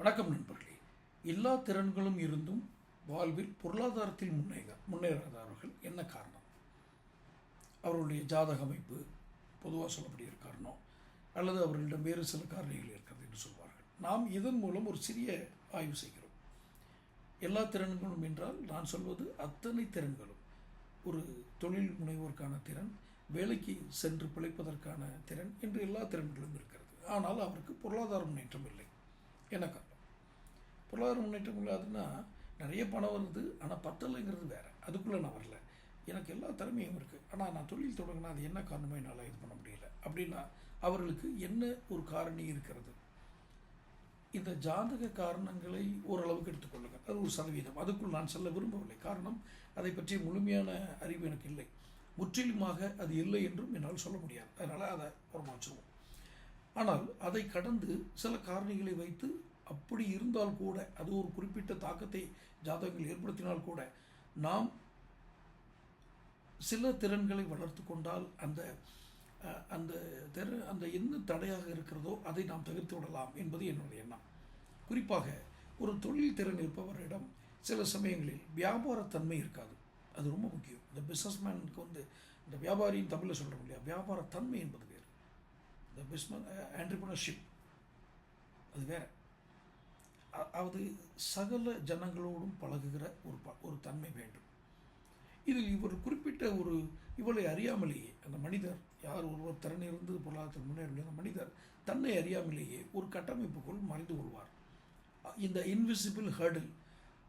வணக்கம் நண்பர்களே. எல்லா திறன்களும் இருந்தும் வாழ்வில் பொருளாதாரத்தில் முன்னேற முன்னேறாதவர்கள் என்ன காரணம்? அவர்களுடைய ஜாதக அமைப்பு பொதுவாக சொல்லப்படுகிற காரணம் அல்லது அவர்களிடம் வேறு சில காரணிகள் இருக்கிறது என்று சொல்வார்கள். நாம் இதன் மூலம் ஒரு சிறிய ஆய்வு செய்கிறோம். எல்லா திறன்களும் என்றால் நான் சொல்வது அத்தனை திறன்களும். ஒரு தொழில் முனைவோருக்கான திறன் வேலைக்கு சென்று பிழைப்பதற்கான திறன் என்று எல்லா திறன்களும் இருக்கிறது. ஆனால் அவருக்கு பொருளாதார முன்னேற்றம் இல்லை. என்ன காரணம் பொருளாதார முன்னேற்றம் இல்லாதுன்னா நிறைய பணம் வருது ஆனால் பத்தலைங்கிறது வேறு. அதுக்குள்ளே நான் வரல. எனக்கு எல்லா திறமையும் இருக்குது ஆனால் நான் தொழில் தொடங்கினா அது என்ன காரணமோ என்னால் இது பண்ண முடியல. அப்படின்னா அவர்களுக்கு என்ன ஒரு காரணி இருக்கிறது? இந்த ஜாதக காரணங்களை ஓரளவுக்கு எடுத்துக்கொள்ளுங்கள் அது ஒரு சதவீதம். அதுக்குள் நான் செல்ல விரும்பவில்லை. காரணம் அதை பற்றி முழுமையான அறிவு எனக்கு இல்லை. முற்றிலுமாக அது இல்லை என்றும் என்னால் சொல்ல முடியாது. அதனால் அதை புறமா வச்சுருவோம் ஆனால் அதை கடந்து சில காரணிகளை வைத்து அப்படி இருந்தால் கூட அது ஒரு குறிப்பிட்ட தாக்கத்தை ஜாதகங்கள் ஏற்படுத்தினால் கூட நாம் சில திறன்களை வளர்த்து கொண்டால் அந்த அந்த திற அந்த என்ன தடையாக இருக்கிறதோ அதை நாம் தவிர்த்து விடலாம் என்பது என்னுடைய எண்ணம். குறிப்பாக ஒரு தொழில் திறன் இருப்பவரிடம் சில சமயங்களில் வியாபாரத்தன்மை இருக்காது. அது ரொம்ப முக்கியம். இந்த பிஸ்னஸ்மேனுக்கு வந்து இந்த வியாபாரியின் தமிழில் சொல்கிறோம் இல்லையா? வியாபாரத்தன்மை என்பது இந்த பிஸ்னஸ் ஆண்டர்பிரினர்ஷிப் அது வேற. அதாவது சகல ஜனங்களோடும் பழகுகிற ஒரு ப- ஒரு தன்மை வேண்டும். இதில் இவர் குறிப்பிட்ட ஒரு இவளை அறியாமலேயே அந்த மனிதர் யார் ஒருவர் திறன் இருந்து பொருளாதாரத்தில் முன்னேற அந்த மனிதர் தன்னை அறியாமலேயே ஒரு கட்டமைப்புக்குள் மறைந்து கொள்வார். இந்த இன்விசிபிள் ஹர்டில்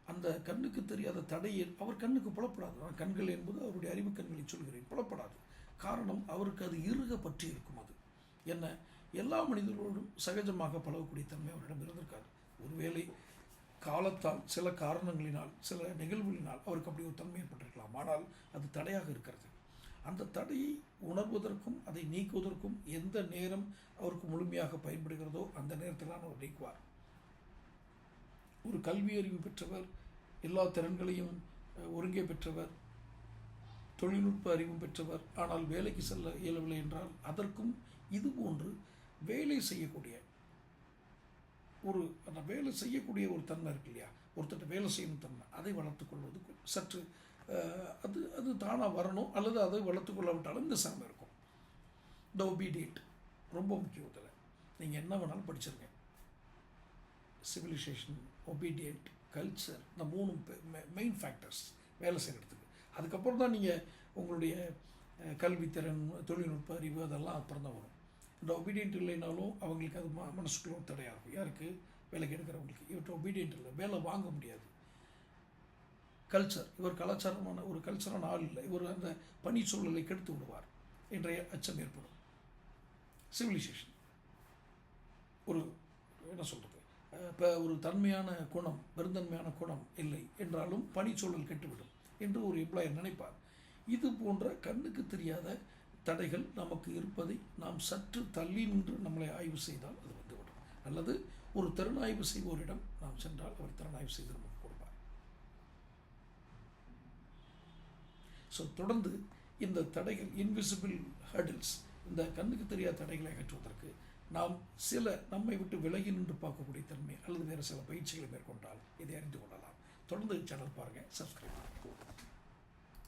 அந்த கண்ணுக்கு தெரியாத தடையை அவர் கண்ணுக்கு புலப்படாது. நான் கண்கள் என்பது அவருடைய அறிவு கண்களை சொல்கிறேன். புலப்படாது. காரணம் அவருக்கு அது இறுக பற்றி இருக்கும் அது. என்ன? எல்லா மனிதர்களோடும் சகஜமாக பழகக்கூடிய தன்மை அவரிடம் இருந்திருக்காது. ஒருவேளை காலத்தால் சில காரணங்களினால் சில நிகழ்வுகளினால் அவருக்கு அப்படி ஒரு தன்மை ஏற்பட்டிருக்கலாம். ஆனால் அது தடையாக இருக்கிறது. அந்த தடையை உணர்வதற்கும் அதை நீக்குவதற்கும் எந்த நேரம் அவருக்கு முழுமையாக பயன்படுகிறதோ அந்த நேரத்தில் தான் அவர் நீக்குவார். ஒரு கல்வி அறிவு பெற்றவர் எல்லா திறன்களையும் ஒருங்கே பெற்றவர் தொழில்நுட்ப அறிவும் பெற்றவர் ஆனால் வேலைக்கு செல்ல இயலவில்லை என்றால் அதற்கும் இது போன்று வேலை செய்யக்கூடிய ஒரு அந்த வேலை செய்யக்கூடிய ஒரு தன்மை இருக்கு இல்லையா? ஒருத்தர் வேலை செய்யணும் தன்மை. அதை வளர்த்துக்கொள்வது சற்று அது அது தானாக வரணும். அல்லது அதை வளர்த்துக்கொள்ளாவிட்டாலும் இந்த சிரமம் இருக்கும். இந்த ஒபீடியன்ட் ரொம்ப முக்கியம் இதில். நீங்கள் என்ன வேணாலும் படிச்சிருங்க. சிவிலைசேஷன் ஒபீடியன்ட் கல்ச்சர் இந்த மூணு மெயின் ஃபேக்டர்ஸ் வேலை செய்கிறதுக்கு அதுக்கப்புறம் தான் நீங்கள் உங்களுடைய கல்வித்திறன் தொழில்நுட்ப அறிவு அதெல்லாம் அப்புறம் தான் வரும். இந்த ஒபீடியன்ட் இல்லைனாலும் அவங்களுக்கு அது ம மனசுக்குள்ள ஒரு தடையாக இருக்கும். யாருக்கு? வேலைக்கு எடுக்கிறவங்களுக்கு. இவற்றை ஒபீடியன்ட் இல்லை. வேலை வாங்க முடியாது. கல்ச்சர் இவர் கலாச்சாரமான ஒரு கல்ச்சரான ஆள் இல்லை. இவர் அந்த பணி சூழலை கெடுத்து விடுவார் என்ற அச்சம் ஏற்படும். சிவிலைசேஷன் ஒரு என்ன சொல்கிறது இப்போ ஒரு தன்மையான குணம் பெருந்தன்மையான குணம் இல்லை என்றாலும் பணிச்சூழல் கெட்டுவிடும் என்று ஒரு எம்ப்ளாயர் நினைப்பார். இது போன்ற கண்ணுக்கு தெரியாத தடைகள் நமக்கு இருப்பதை நாம் சற்று தள்ளி நின்று நம்மளை ஆய்வு செய்தால் அது வந்துவிடும். அல்லது ஒரு திறனாய்வு செய்வோரிடம் நாம் சென்றால் அவர் திறனாய்வு செய்து நமக்கு கொடுப்பார். ஸோ தொடர்ந்து இந்த தடைகள் இன்விசிபிள் ஹர்டில்ஸ் இந்த கண்ணுக்கு தெரியாத தடைகளை அகற்றுவதற்கு நாம் சில நம்மை விட்டு விலகி நின்று பார்க்கக்கூடிய தன்மை அல்லது வேறு சில பயிற்சிகளை மேற்கொண்டால் இதை அறிந்து கொள்ளலாம். தொடர்ந்து சேனல் பாருங்கள் சப்ஸ்கிரைப் பண்ணுங்கள்